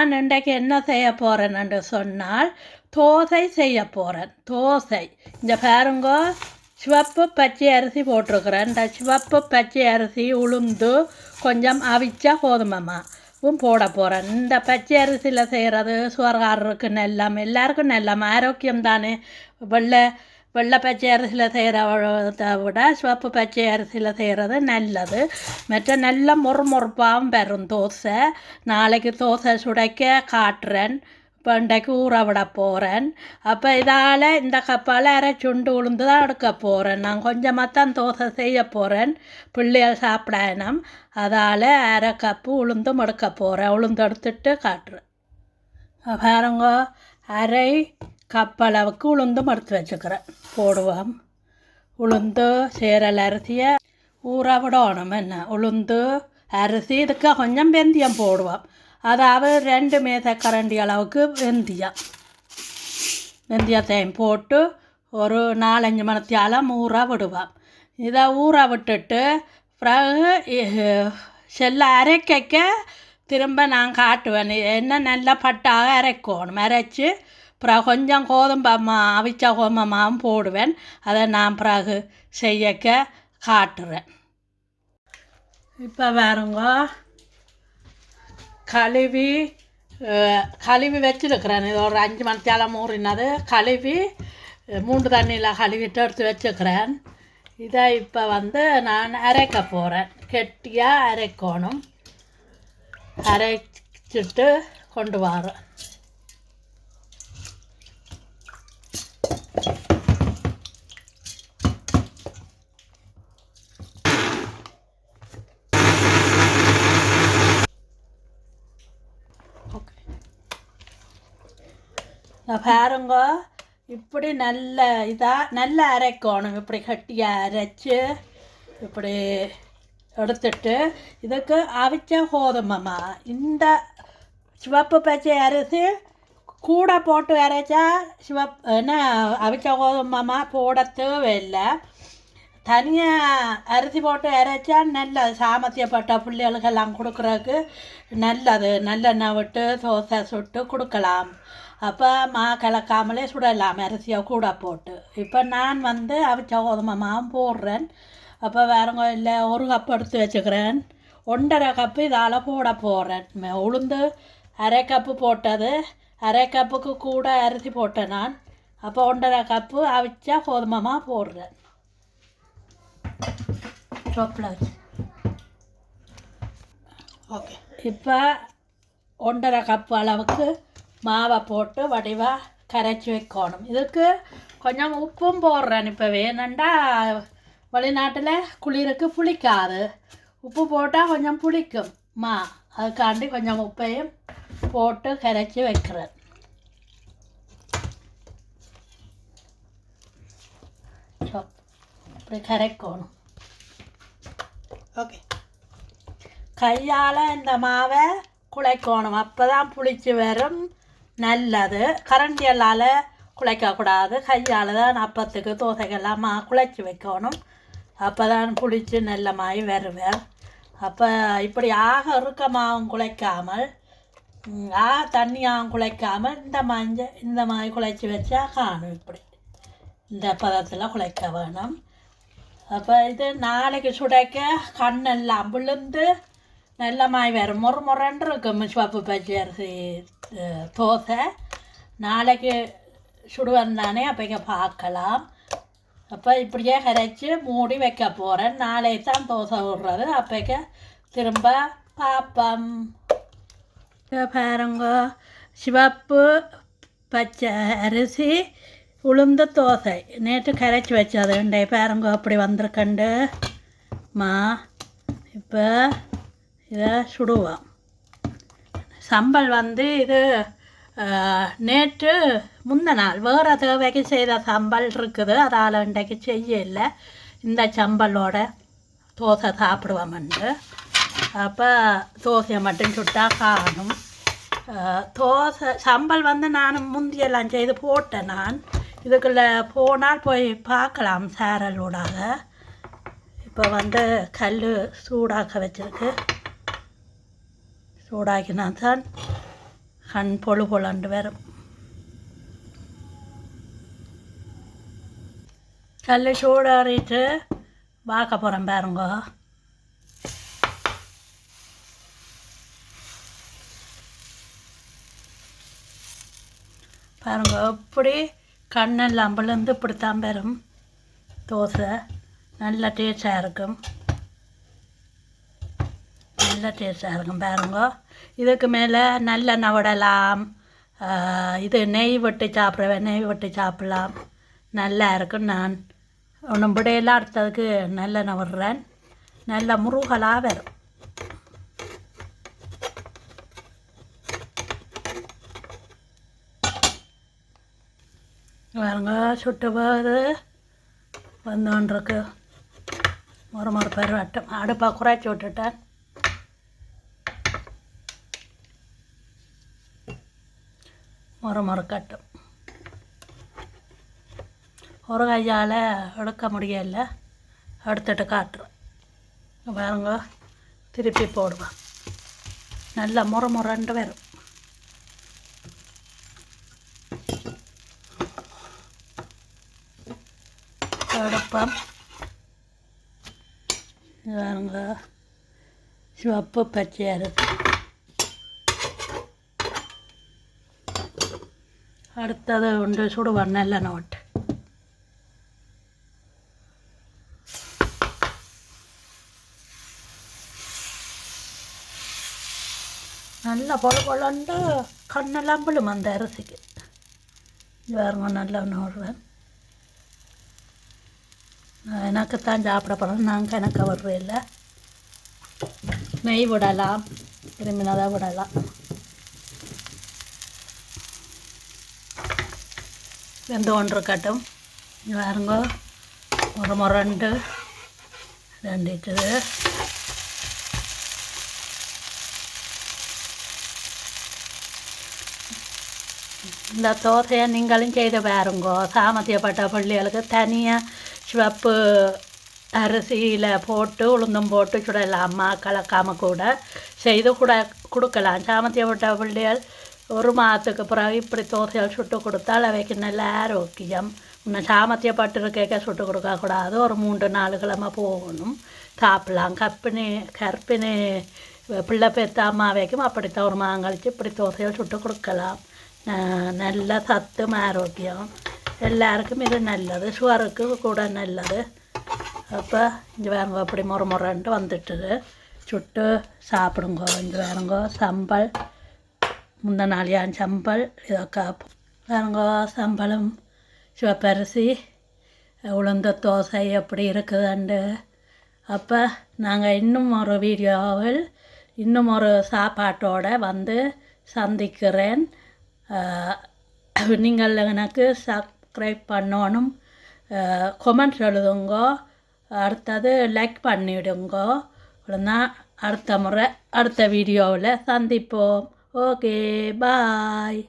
நான் இன்றைக்கு என்ன செய்ய போகிறேன் என்று சொன்னால் தோசை செய்ய போகிறேன் தோசை. இந்த பாருங்கோ சிவப்பு பச்சை அரிசி போட்டிருக்கிறேன் இந்த சிவப்பு பச்சை அரிசி உளுந்து கொஞ்சம் அவிச்ச கோதுமமாவும் போட போகிறேன் இந்த பச்சை அரிசியில் செய்கிறது சுவர்காரருக்கு நெல்லம் எல்லாருக்கும் நல்லம் ஆரோக்கியம் தானே வெள்ளை வெள்ளை பச்சை அரிசியில் செய்கிறத விட சிவப்பு பச்சை அரிசியில் செய்கிறது நல்லது மற்ற நல்ல முறுமுறுப்பாகவும் பெறும் தோசை நாளைக்கு தோசை சுடைக்க காட்டுறேன் இப்போ இன்றைக்கு ஊற விட போகிறேன் அப்போ இதால் இந்த கப்பால் அரை சுண்டு உளுந்து தான் எடுக்க போகிறேன் நான் கொஞ்சமாக தான் தோசை செய்ய போகிறேன் பிள்ளைகள் சாப்பிடணும் அதால் அரை கப்பு உளுந்தும் எடுக்க போகிறேன் உளுந்து எடுத்துட்டு காட்டுறேன் பாருங்க அரை கப் அளவுக்கு உளுந்தும் எடுத்து வச்சுக்கிறேன். போடுவோம். உளுந்து சேரல் அரிசியை ஊற விடணும் என்ன? உளுந்து அரிசி இதுக்கு கொஞ்சம் வெந்தியம் போடுவோம். அதாவது ரெண்டு மேசக்கரண்டி அளவுக்கு வெந்தயம். வெந்தயத்தையும் போட்டு ஒரு நாலஞ்சு மணித்தியாலம் ஊற விடுவோம். இதை ஊற விட்டுட்டு பிறகு செல்ல அரைக்க திரும்ப நான் காட்டுவேன். என்ன நல்லா பட்டாக அரைக்கணும். அரைச்சி அப்புறம் கொஞ்சம் கோதுமை மா அவிச்ச கோதுமை மாவும் போடுவேன். அதை நான் பிறகு செய்யக்க காட்டுறேன். இப்போ வேறுங்க கழுவி கழுவி வச்சுருக்கிறேன். இது ஒரு அஞ்சு மணித்தாலம் ஊறினது கழுவி மூன்று தண்ணியில் கழுவிட்டு எடுத்து வச்சுக்கிறேன் இதை இப்போ வந்து நான் அரைக்க போகிறேன் கெட்டியாக அரைக்கணும். அரைச்சிட்டு கொண்டு வரேன் ஓகே இதை பாருங்க இப்படி நல்ல இதாக நல்லா அரைக்கணும். இப்படி கட்டியாக அரைச்சி இப்படி எடுத்துட்டு இதுக்கு அவிச்ச கோதுமைமா. இந்த சிவப்பு பச்சை அரிசி கூடை போட்டு அரைச்சா சிவப் என்ன அவிச்ச கோதுமைமா போட தேவையில்லை தனியாக அரிசி போட்டு அரைச்சா நல்லது சாமத்தியப்பட்ட பிள்ளைகளுக்கெல்லாம் கொடுக்குறதுக்கு நல்லது நல்லெண்ணெய் விட்டு தோசை சுட்டு கொடுக்கலாம் அப்போ மா கலக்காமலே சுடலாம் அரிசியை கூட போட்டு இப்போ நான் வந்து அவிச்ச கோதுமை மாவும் போடுறேன் அப்போ வேறங்க இல்லை ஒரு கப் எடுத்து வச்சுக்கிறேன் ஒன்றரை கப்பு இதால் போட போடுறேன் உளுந்து அரை கப்பு போட்டது அரை கப்புக்கு கூட அரிசி போட்டேன் நான் அப்போ ஒன்றரை கப்பு அவிச்ச கோதுமை மாவு போடுறேன் ஸ்டோப்பில் வச்சு ஓகே இப்போ ஒன்றரை கப் அளவுக்கு மாவை போட்டு வடிவாக கரைச்சி வைக்கணும் இதுக்கு கொஞ்சம் உப்பும் போடுறேன் இப்போ வேணுண்டா வெளிநாட்டில் குளிருக்கு புளிக்காது உப்பு போட்டால் கொஞ்சம் புளிக்கும் மா அதுக்காண்டி கொஞ்சம் உப்பையும் போட்டு கரைச்சி வைக்கிறேன். இப்படி கரைக்கணும். ஓகே கையால் இந்த மாவை குழைக்கணும் அப்போ தான் புளிச்சு வரும். நல்லது. கரண்டியலால் குழைக்கக்கூடாது கையால் தான் அப்பத்துக்கு தோசைக்கெல்லாம் மா குழைச்சி வைக்கணும். அப்போ தான் புளிச்சு நல்ல மாய் வருவேன் அப்போ இப்படி ஆக இருக்க மாவும் குழைக்காமல் ஆ தண்ணியாக குழைக்காமல் இந்த மஞ்சள் இந்த மாதிரி குழைச்சி வச்சா காணும் இப்படி இந்த பதத்தில் குழைக்க வேணும் அப்போ இது நாளைக்கு சுடைக்க கண்ணெல்லாம் விழுந்து நல்ல மாய் வரும் முறை முறைன்னு இருக்கும் சிவப்பு பச்சை அரிசி தோசை நாளைக்கு சுடுவேன் தானே அப்போ பார்க்கலாம் அப்போ இப்படியே கரைச்சி மூடி வைக்க போகிறேன் நாளைக்கு தான் தோசை விடுறது அப்போக்க திரும்ப பார்ப்போம் பாருங்க சிவப்பு பச்சை அரிசி உளுந்த தோசை. நேற்று கரைச்சி வச்சது. இன்றைய பாருங்க அப்படி வந்திருக்கண்டு. மா இப்போ இதை சுடுவோம். சம்பல் வந்து இது நேற்று முந்த நாள் வேறு தேவைக்கு செய்த சம்பல் இருக்குது. அதால் இன்றைக்கு செய்யலை. இந்த சம்பலோட தோசை சாப்பிடுவோம்ண்டு அப்போ தோசையை மட்டும் சுட்டா காணும் தோசை சம்பல் வந்து நான் முந்தியெல்லாம் செய்து போட்டேன் நான் இதுக்குள்ளே போனால் போய் பார்க்கலாம் சேரலூடாக இப்போ வந்து கல் சூடாக்க வச்சிருக்கு சூடாக்கினா தான் கண் பொழு பொழண்டு வரும் கல் சூடாறிட்டு பார்க்க போகிறேன் பாருங்க பாருங்க அப்படி கண்ணெல்லாம் விழுந்து இப்படித்தான் பெறும் தோசை நல்ல டேஸ்டாக இருக்கும். நல்ல டேஸ்டாக இருக்கும் பாருங்க. இதுக்கு மேலே நல்லெண்ணெய் விடலாம் இது நெய் விட்டு சாப்பிடுவேன் நெய் விட்டு சாப்பிடலாம். நல்லா இருக்கும் நான். ஒன்றும் விடையெல்லாம் அடுத்ததுக்கு நல்லெண்ணெய் விடுறேன் நல்ல முருகலாக வரும். பாருங்க சுட்டு போகுது வந்தோன்றிருக்கு. ஒரு முறை பேர் வட்டம். அடுப்பை குறைச்சி விட்டுட்டேன். ஒரு முறை கட்டும். ஒரு கையால் எடுக்க முடியல. எடுத்துட்டு காட்டுறேன். இங்க பாருங்க திருப்பி போடுவேன். நல்லா முறை முரண்டு வரும். எடுப்பேன் இது பாருங்க. சிவப்பு பச்சையாக இருக்கு. அடுத்தது உண்டு சுடு நல்ல நோட்டு நல்லா பொல பொலண்டு கண்ணெல்லாம் விழும் அந்த அரிசிக்கு. வேறு நல்லா நோடுவேன் எனக்குத்தான் சாப்பிட போகிறோம் நாங்கள் எனக்கு வர்றே இல்லை. நெய் விடலாம். விரும்பினதை விடலாம். வெந்து ஒன்று கட்டும் இங்க பாருங்க. ஒரு முரண்டு ரெண்டிட்டுது இந்த தோசையை நீங்களும் செய்து பாருங்கோ. சாமத்தியப்பட்ட பிள்ளைகளுக்கு தனியாக சிவப்பு அரிசியில் போட்டு உளுந்தம் போட்டு சுடலாமா கலக்காமல் கூட செய்து கூட கொடுக்கலாம் சாமத்தியப்பட்ட பிள்ளைகள் ஒரு மாதத்துக்கு பிறகு இப்படி தோசைகள் சுட்டு கொடுத்தால் அவைக்கு நல்ல ஆரோக்கியம் இன்னும் சாமத்தியப்பட்டு இருக்க சுட்டு கொடுக்கக்கூடாது ஒரு மூன்று நாலு கிழமை போகணும் சாப்பிடலாம் கற்பிணி கற்பிணி பிள்ளை பெத்த அம்மாவைக்கும் அப்படித்தான் ஒரு மாங்கழிச்சு இப்படி தோசைகள் சுட்டு கொடுக்கலாம் ந- நல்ல சத்தும் ஆரோக்கியம் எல்லாருக்கும் இது நல்லது சுகருக்கு கூட நல்லது அப்போ இங்கே வேறுங்க அப்படி முறை முறைன்ட்டு வந்துட்டுது சுட்டு சாப்பிடுங்க இங்கே வேணுங்கோ சம்பல் முந்த நாளியான் சம்பல் இதொക്കെ வேணுங்கோ சம்பளம் சிவப்பரிசி உளுந்த தோசை எப்படி இருக்குதுண்டு அப்போ நாங்கள் இன்னும் ஒரு வீடியோவில் இன்னும் ஒரு சாப்பாட்டோட வந்து சந்திக்கிறேன் நீங்கள் எனக்கு சப்ஸ்கிரைப் பண்ணணும். கொமெண்ட் எழுதுங்க. அடுத்தது லைக் பண்ணிவிடுங்க அவ்வளோதான் அடுத்த முறை அடுத்த வீடியோவில் சந்திப்போம். Okay bye